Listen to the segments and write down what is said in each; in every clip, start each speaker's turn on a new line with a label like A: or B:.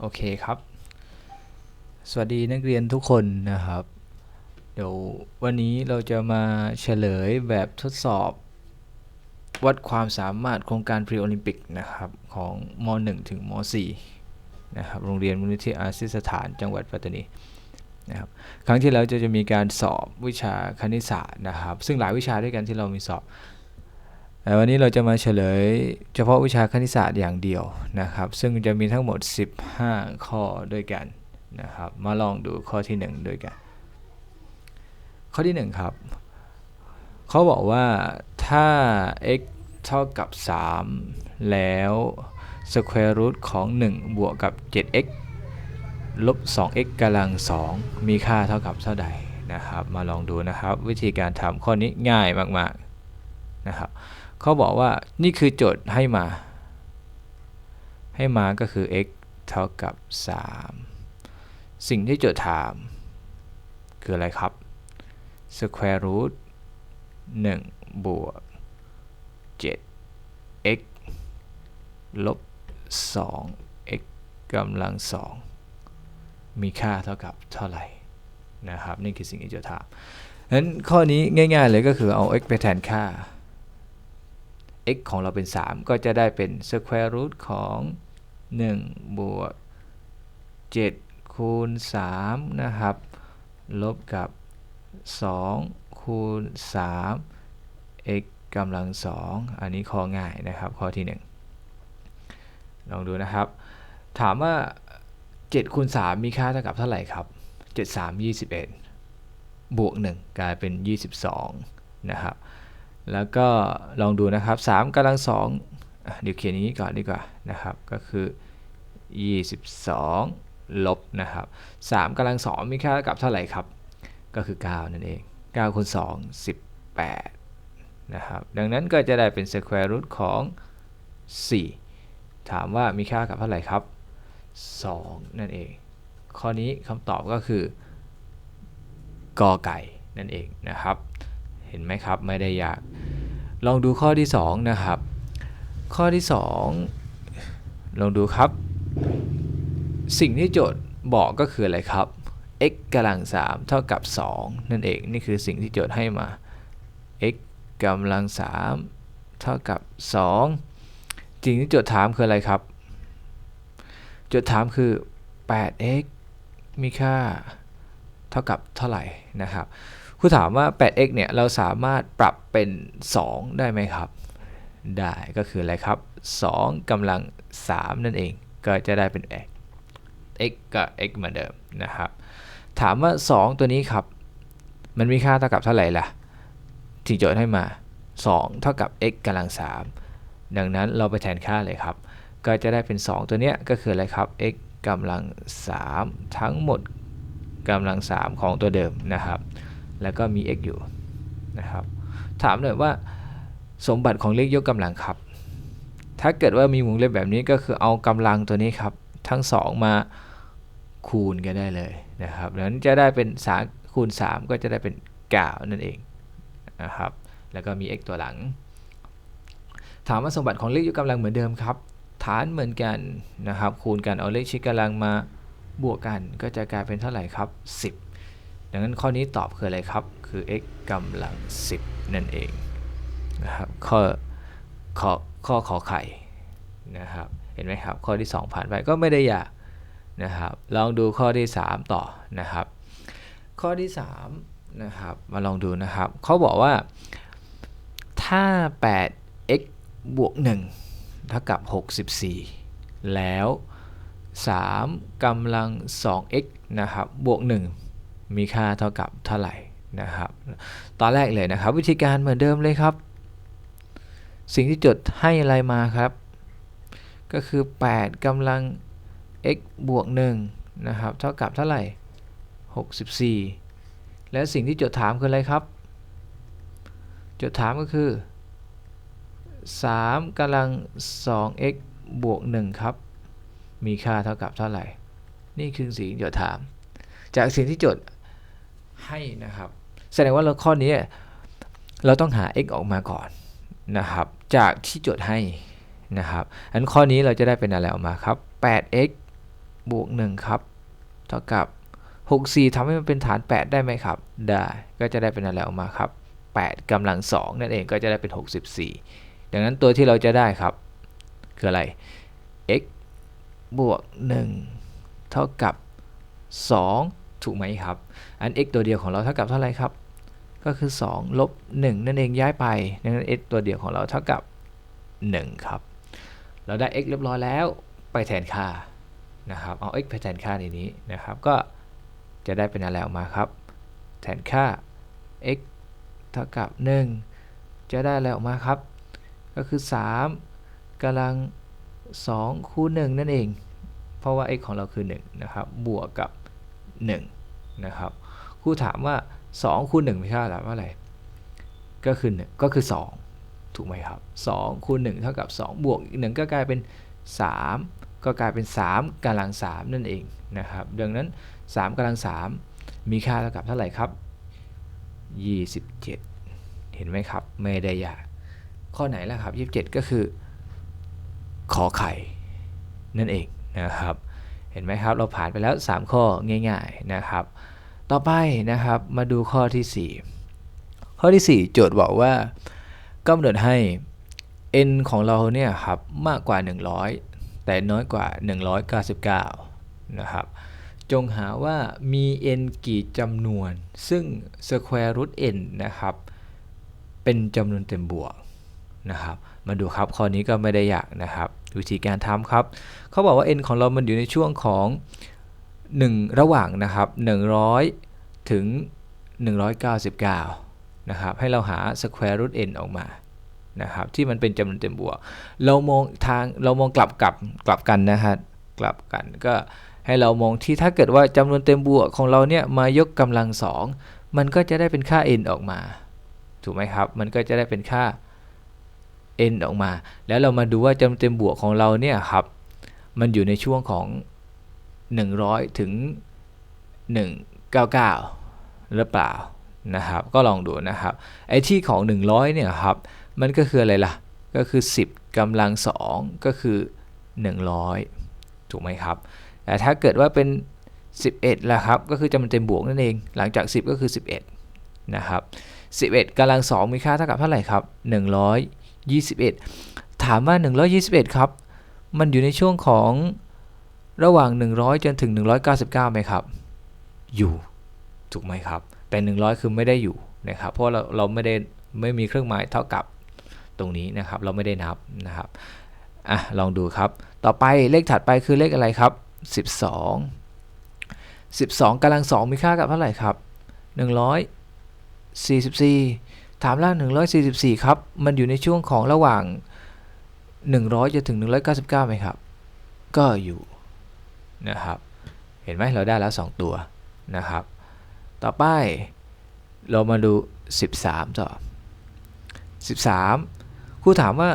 A: โอเคครับ สวัสดีนักเรียนทุกคนนะครับ เดี๋ยววันนี้เราจะมาเฉลยแบบทดสอบ วัดความสามารถโครงการพรีโอลิมปิกนะครับ ของม .1 ถึงม .4 นะครับ โรงเรียนมูลนิธิอาซิสถานจังหวัดปัตตานีนะครับครั้งที่แล้วจะจะมีการสอบวิชาคณิตศาสตร์นะครับ ซึ่งหลายวิชาด้วยกันที่เรามีสอบ วันนี้เราจะมาเฉลยเฉพาะวิชาคณิตศาสตร์อย่างเดียวนะครับ ซึ่งจะมีทั้งหมด 15 ข้อด้วยกันนะครับ มาลองดูข้อที่ 1 ด้วยกัน ข้อที่ 1 ครับ เขาบอกว่าถ้า x เท่ากับ 3 แล้ว square root ของ 1 บวกกับ 7x ลบ 2x กำลัง 2 มีค่าเท่ากับเท่าใดนะครับ มาลองดูนะครับ วิธีการทำข้อนี้ง่ายมาก ๆ นะครับ เขาบอกว่านี่คือโจทย์ให้มา ให้มาก็คือ x เท่ากับ 3 สิ่งที่โจทย์ถาม คืออะไรครับ square root 1 บวก 7x ลบ 2x กำลัง 2 มีค่าเท่ากับเท่าไหร่นะครับ นี่คือสิ่งที่โจทย์ถามงั้นข้อนี้ง่ายๆเลยก็คือเอา x ไปแทนค่า x ของเราเป็น 3 ก็จะได้เป็น square root ของ 1 บวก 7 คูณ 3 นะครับ ลบกับ 2 คูณ 3 x กำลัง 2 อันนี้ข้อง่ายนะครับ ข้อที่ 1 ลองดูนะครับ ถามว่า 7 คูณ 3 มีค่าเท่ากับเท่าไหร่ครับ 7 3 21 บวก 1 กลายเป็น 22 นะครับ แล้วก็ลองดูนะครับ3กำลัง2อะเดี๋ยวเขียนอย่างนี้ก่อนดีกว่านะครับ ก็คือ 22 ลบนะครับ3กำลัง2มีค่าเท่ากับเท่าไหร่ครับ ก็คือ 9 นั่นเอง9คูณ2 18 นะครับ ดังนั้นก็จะได้เป็น square root ของ 4 ถามว่ามีค่ากับเท่าไหร่ครับ 2 นั่นเอง ข้อนี้คำตอบก็คือกอไก่นั่นเองนะครับ เห็นไหมครับไม่ได้ยาก ลองดูข้อที่ 2 นะครับ ข้อที่ 2 ลองดูครับ สิ่งที่โจทย์บอกก็คืออะไรครับ x กำลัง3เท่ากับ 2 นั่นเองนี่คือสิ่งที่โจทย์ให้มา x กำลัง3เท่ากับ2สิ่งที่โจทย์ถามคืออะไรครับ โจทย์ถามคือ 8x มีค่าเท่ากับเท่าไหร่นะครับ ครูถามว่า 8x เนี่ยเราสามารถปรับเป็น 2 ได้ไหมครับ ได้ก็คืออะไรครับ 2กำลัง 3 นั่นเอง ก็จะได้เป็น x x กับ x เหมือนเดิมนะครับ ถามว่า 2 ตัวนี้ครับ มันมีค่าเท่ากับเท่าไหร่ล่ะที่โจทย์ให้มา 2 เท่ากับ x กำลัง 3 ดังนั้นเราไปแทนค่าเลยครับ ก็จะได้เป็น 2 ตัวเนี้ยก็คืออะไรครับ x กำลัง 3 ทั้งหมดกำลัง 3 ของตัวเดิมนะครับ แล้วก็มี x อยู่นะครับ ถามหน่อยว่าสมบัติของเลขยกกำลังครับ ถ้าเกิดว่ามีวงเล็บแบบนี้ก็คือเอากำลังตัวนี้ครับ ทั้ง 2 มาคูณกันได้เลยนะครับดังนั้นจะได้เป็น3คูณ 3 ก็จะได้เป็น9นั่นเองนะครับ แล้วก็มี x ตัวหลัง ถามว่าสมบัติของเลขยกกำลังเหมือนเดิมครับ ฐานเหมือนกันนะครับ คูณกันเอาเลขชี้กำลังมาบวกกันก็จะกลายเป็นเท่าไหร่ครับ 10 ดังนั้นข้อนี้ตอบคืออะไรครับ คือ x กำลัง 10 นั่นเองนะครับข้อข้อข้อขอไข่นะครับ เห็นไหมครับ ข้อที่ 2 ผ่านไปก็ไม่ได้ยากนะครับ ลองดูข้อที่ 3 ต่อนะครับ ข้อที่3นะครับ มาลองดูนะครับ เขาบอกว่าถ้า 8x บวก 1 เท่ากับ 64 แล้ว 3กำลัง 2x นะครับ บวก 1 มีค่าเท่ากับเท่าไหร่นะครับ ตอนแรกเลยนะครับ วิธีการเหมือนเดิมเลยครับ สิ่งที่จดให้อะไรมาครับ ก็คือ 8กำลัง x บวก1นะครับ เท่ากับเท่าไหร่ 64 และสิ่งที่จดถามคืออะไรครับ จดถามก็คือ3กำลัง 2x บวก1ครับ มีค่าเท่ากับเท่าไหร่ นี่คือสิ่งที่โจทย์ถาม จากสิ่งที่โจทย์ ให้นะครับ แสดงว่าเราข้อนี้เราต้องหา x ออกมาก่อนนะครับ จากที่โจทย์ให้นะครับอันข้อนี้เราจะได้เป็นอะไรออกมาครับ 8x บวก 1 ครับ เท่ากับ 64ทำให้มันเป็นฐาน 8 ได้ไหมครับ ได้ ก็จะได้เป็นอะไรออกมาครับ 8กำลัง 2 นั่นเองก็จะได้เป็น 64 ดังนั้นตัวที่เราจะได้ครับ คืออะไร x บวก 1 เท่ากับ 2 ถูกไหมครับ อัน x ตัวเดียวของเราเท่ากับเท่าไหร่ครับ ก็คือ 2 ลบ 1 นั่นเองย้ายไปดังนั้น x ตัวเดียวของเราเท่ากับ 1 ครับ เราได้ x เรียบร้อยแล้วไปแทนค่านะครับ เอา x ไปแทนค่าในนี้นะครับ ก็จะได้เป็นอะไรออกมาครับ แทนค่า x เท่ากับ 1 จะได้อะไรออกมาครับ ก็คือ 3กำลัง 2 คูณ 1 นั่นเอง เพราะว่า x ของเราคือ 1 นะครับ บวกกับ 1นะครับครูถามว่า 2 คูณ1ไม่ใช่หรือว่าอะไร ก็คือ1ก็คือ 2 ถูกไหมครับ2คูณ1เท่ากับ 2 บวกอีก1ก็กลายเป็น 3 ก็กลายเป็น 3กำลัง 3 นั่นเองนะครับ ดังนั้น 3กำลัง 3 มีค่าเท่ากับเท่าไหร่ครับ 27 เห็นไหมครับ ไม่ได้ยากข้อไหนล่ะครับ 27 ก็คือขอไข่นั่นเองนะครับ เห็นไหมครับ เราผ่านไปแล้ว 3 ข้อง่ายๆนะครับ ต่อไปนะครับมาดูข้อที่ 4 ข้อที่ 4 โจทย์บอกว่ากำหนดให้ n ของเราเนี่ยครับมากกว่า 100 แต่น้อยกว่า 199 นะครับ จงหาว่ามี n กี่จำนวน ซึ่ง square root n นะครับ เป็นจำนวนเต็มบวกนะครับ มาดูครับข้อนี้ก็ไม่ได้ยากนะครับ วิธีการทำครับ เขาบอกว่า n ของเรามันอยู่ในช่วงของ 1 ระหว่างนะครับ 100 ถึง 199 นะครับ ให้เราหา square root n ออกมานะครับที่มันเป็นจำนวนเต็มบวก เรามองทางเรามองกลับกลับกลับกันนะฮะกลับกันก็ให้เรามองที่ถ้าเกิดว่าจำนวนเต็มบวกของเราเนี่ยมายกกำลังสองมันก็จะได้เป็นค่า n ออกมา ถูกไหมครับ มันก็จะได้เป็นค่า n ออกมา แล้วเรามาดูว่าจำนวนเต็มบวกของเราเนี่ยครับ มันอยู่ในช่วงของ 100 ถึง 199 หรือเปล่านะครับ ก็ลองดูนะครับ ไอ้ที่ของ 100 เนี่ยครับ มันก็คืออะไรล่ะ ก็คือ 10กำลัง 2 ก็คือ 100 ถูกไหมครับ แต่ถ้าเกิดว่าเป็น 11ล่ะครับ ก็คือจำนวนเต็มบวกนั่นเอง หลังจาก 10 ก็คือ 11 นะครับ 11กำลัง 2 มีค่าเท่ากับเท่าไหร่ครับ 121 ถามว่า 121 ครับ มันอยู่ในช่วงของระหว่าง 100 จนถึง 199ไหมครับ อยู่ ถูกไหมครับ แต่ 100 คือไม่ได้อยู่นะครับ เพราะเราเราไม่ได้ไม่มีเครื่องหมายเท่ากับตรงนี้นะครับ เราไม่ได้นับนะครับอะลองดูครับ ต่อไปเลขถัดไปคือเลขอะไรครับ 12 12กำลัง2มีค่ากับเท่าไหร่ครับ 144 ถามล่า144 ครับ มันอยู่ในช่วงของระหว่าง 100 จะถึง 199ไหมครับ ก็อยู่นะครับ เห็นไหมเราได้แล้ว 2 ตัวนะครับ ต่อไปเรามาดู 13 ต่อ 13ครูถามว่า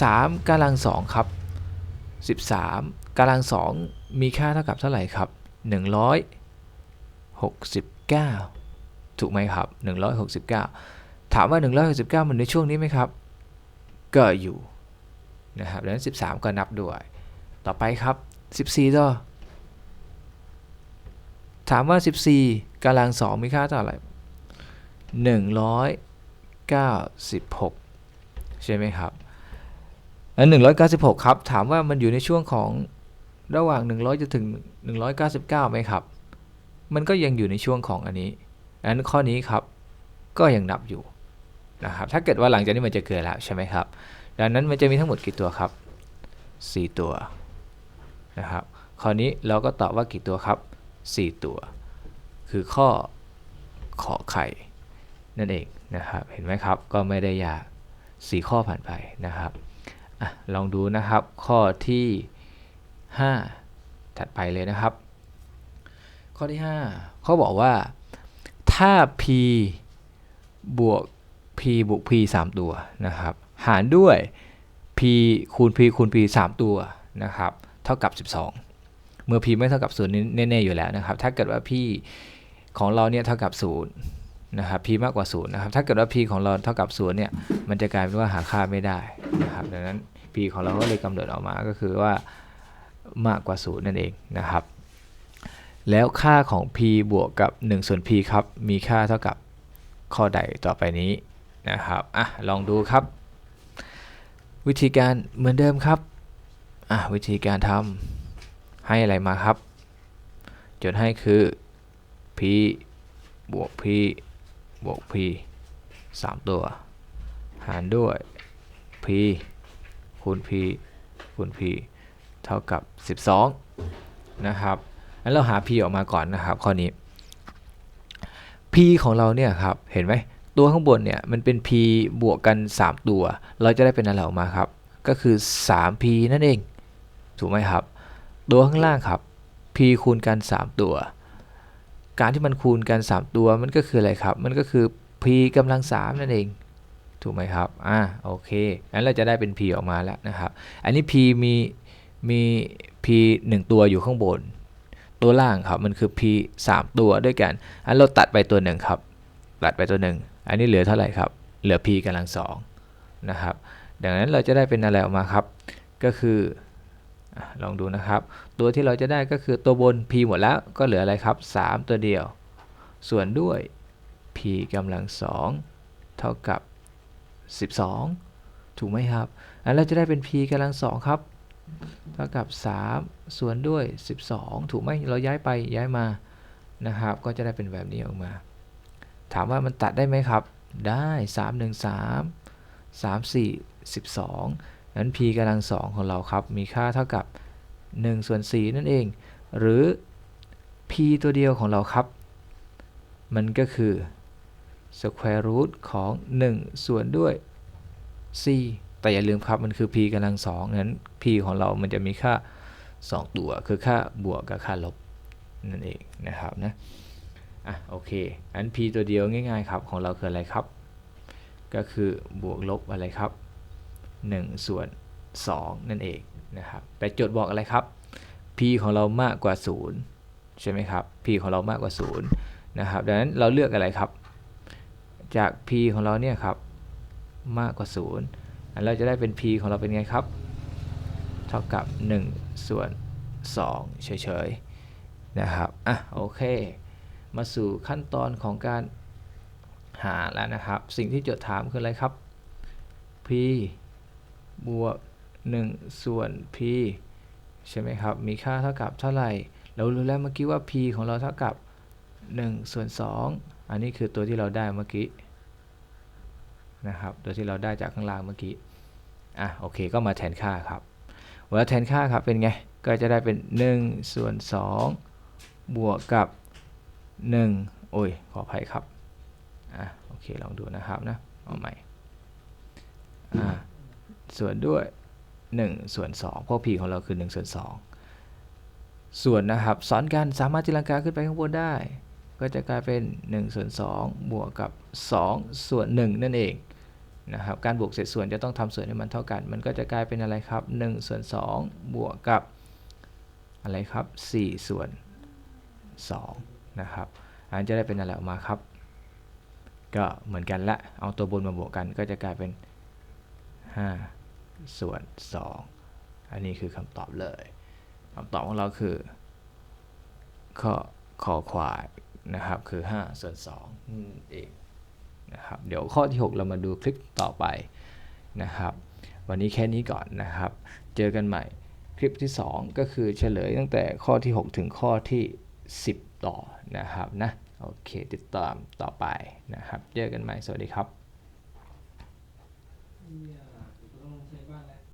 A: 13กำลัง 2 ครับ 13กำลัง 2 มีค่าเท่ากับเท่าไหร่ครับ 169 ถูกไหมครับ 169 ถามว่า 169 มันในช่วงนี้ไหมครับ ก็อยู่นะครับดังนั้น 13 ก็นับด้วย ต่อไปครับ 14ต่อถามว่า 14กำลัง2มีค่าเท่าไหร่196 ใช่ไหมครับอัน196 ครับ ถามว่ามันอยู่ในช่วงของระหว่าง 100 จะถึง 199ไหมครับ มันก็ยังอยู่ในช่วงของอันนี้อันข้อนี้ครับ ก็ยังนับอยู่ นะครับถ้าเกิดว่าหลังจากนี้มันจะเกิดแล้วใช่ไหมครับ ดังนั้นมันจะมีทั้งหมดกี่ตัวครับ 4 ตัวนะครับข้อนี้เราก็ตอบว่ากี่ตัวครับ 4 ตัว คือข้อขอไข่นั่นเองนะครับ เห็นไหมครับ ก็ไม่ได้ยาก 4 ข้อผ่านไปนะครับอลองดูนะครับ ข้อที่ 5 ถัดไปเลยนะครับ ข้อที่ 5 เขาบอกว่า ถ้า p บวก p บวก p 3 ตัวนะครับ หารด้วย p คูณ p คูณ p 3 ตัวนะครับ เท่ากับ 12 เมื่อ p ไม่เท่ากับ0นี้แน่ๆอยู่แล้วนะครับ ถ้าเกิดว่า p ของเราเนี่ยเท่ากับ0นะครับ p มากกว่า0นะครับ ถ้าเกิดว่า p ของเราเท่ากับ0เนี่ย มันจะกลายเป็นว่าหาค่าไม่ได้นะครับ ดังนั้น p ของเราก็เลยกำหนดออกมาก็คือว่ามากกว่า0นั่นเองนะครับ แล้วค่าของ p บวกกับ1ส่วน p ครับ มีค่าเท่ากับข้อใดต่อไปนี้ นะครับอะลองดูครับ วิธีการเหมือนเดิมครับอะวิธีการทำให้อะไรมาครับจทย์ให้คือ p บวก p บวก p 3 ตัว หารด้วย p คูณ p คูณ p เท่ากับ 12 นะครับงั้นเราหา p ออกมาก่อนนะครับ ข้อนี้ p ของเราเนี่ยครับ เห็นไหม ตัวข้างบนเนี่ยมันเป็น p บวกกัน 3 ตัว เราจะได้เป็นอะไรออกมาครับ ก็คือ 3p นั่นเอง ถูกไหมครับ ตัวข้างล่างครับ p คูณกัน 3 ตัว การที่มันคูณกัน 3 ตัวมันก็คืออะไรครับ มันก็คือ p กำลัง 3 นั่นเอง ถูกไหมครับ อ่า โอเค งั้นเราจะได้เป็น p ออกมาแล้วนะครับ อันนี้ p มีมี p 1 ตัวอยู่ข้างบน ตัวล่างครับ มันคือ p 3 ตัวด้วยกัน อันเราตัดไปตัวหนึ่งครับ ตัดไปตัวหนึ่ง อันนี้เหลือเท่าไหร่ครับ เหลือ p กำลังสองนะครับ ดังนั้นเราจะได้เป็นอะไรออกมาครับ ก็คือลองดูนะครับ ตัวที่เราจะได้ก็คือตัวบน p หมดแล้วก็เหลืออะไรครับ 3 ตัวเดียว ส่วนด้วย p กำลังสองเท่ากับ 12 ถูกไหมครับอันเราจะได้เป็น p กำลังสองครับเท่ากับ 3 ส่วนด้วย 12 ถูกไหมเราย้ายไปย้ายมานะครับ ก็จะได้เป็นแบบนี้ออกมา ถามว่ามันตัดได้ไหมครับ ได้ 3 1 3 3 4 12นั้น p กำลังสองของเราครับ มีค่าเท่ากับ1ส่วน4นั่นเอง หรือ p ตัวเดียวของเราครับ มันก็คือ square root ของ 1 ส่วนด้วย4แต่อย่าลืมครับ มันคือ p กำลังสองนั้น p ของเรามันจะมีค่า 2 ตัว คือค่าบวกกับค่าลบนั่นเองนะครับนะ อะโอเค อัน p ตัวเดียวง่ายๆครับ ของเราคืออะไรครับ ก็คือบวกลบอะไรครับ 1 ส่วน 2 นั่นเองนะครับ แต่โจทย์บอกอะไรครับ p ของเรามากกว่า 0 ใช่ไหมครับ p ของเรามากกว่า 0 นะครับ ดังนั้นเราเลือกอะไรครับ จาก p ของเราเนี่ยครับ มากกว่า 0 อันเราจะได้เป็น p ของเราเป็นไงครับ เท่ากับ 1 ส่วน 2 เฉยๆ นะครับ อะ โอเค มาสู่ขั้นตอนของการหาแล้วนะครับ สิ่งที่โจทย์ถามคืออะไรครับ p บวก 1 ส่วน p ใช่ไหมครับ มีค่าเท่ากับเท่าไหร่ เรารู้แล้วเมื่อกี้ว่า p ของเราเท่ากับ 1 ส่วน 2 อันนี้คือตัวที่เราได้เมื่อกี้นะครับ ตัวที่เราได้จากข้างล่างเมื่อกี้ อะโอเคก็มาแทนค่าครับ เวลาแทนค่าครับเป็นไง ก็จะได้เป็น 1 ส่วน 2 บวกกับ 1โอ้ยขออภัยครับอะโอเคลองดูนะครับนะเอาใหม่อ่าส่วนด้วย 1 ส่วน2เพราะ p ของเราคือ 1 ส่วน 2 ส่วนนะครับซ้อนกันสามารถจินตนากาขึ้นไปข้างบนได้ ก็จะกลายเป็น 1 ส่วน 2 บวกกับ 2 ส่วน 1 นั่นเองนะครับการบวกเศษส่วนจะต้องทำส่วนให้มันเท่ากัน มันก็จะกลายเป็นอะไรครับ 1 ส่วน 2 บวกกับอะไรครับ 4 ส่วน 2 นะครับ อันจะได้เป็นอะไรออกมาครับ ก็เหมือนกันละเอาตัวบนมาบวกกันก็จะกลายเป็น 5 ส่วน 2 อันนี้คือคำตอบเลยคำตอบของเราคือข้อขอควายนะครับคือ 5 ส่วน2นั่นเองนะครับเดี๋ยวข้อที่ 6 เรามาดูคลิปต่อไปนะครับ วันนี้แค่นี้ก่อนนะครับ เจอกันใหม่คลิปที่ 2 ก็คือเฉลยตั้งแต่ข้อที่ 6 ถึงข้อที่ 10 ต่อนะครับนะโอเคติดตามต่อไปนะครับ เจอกันใหม่ สวัสดีครับ
B: Yeah.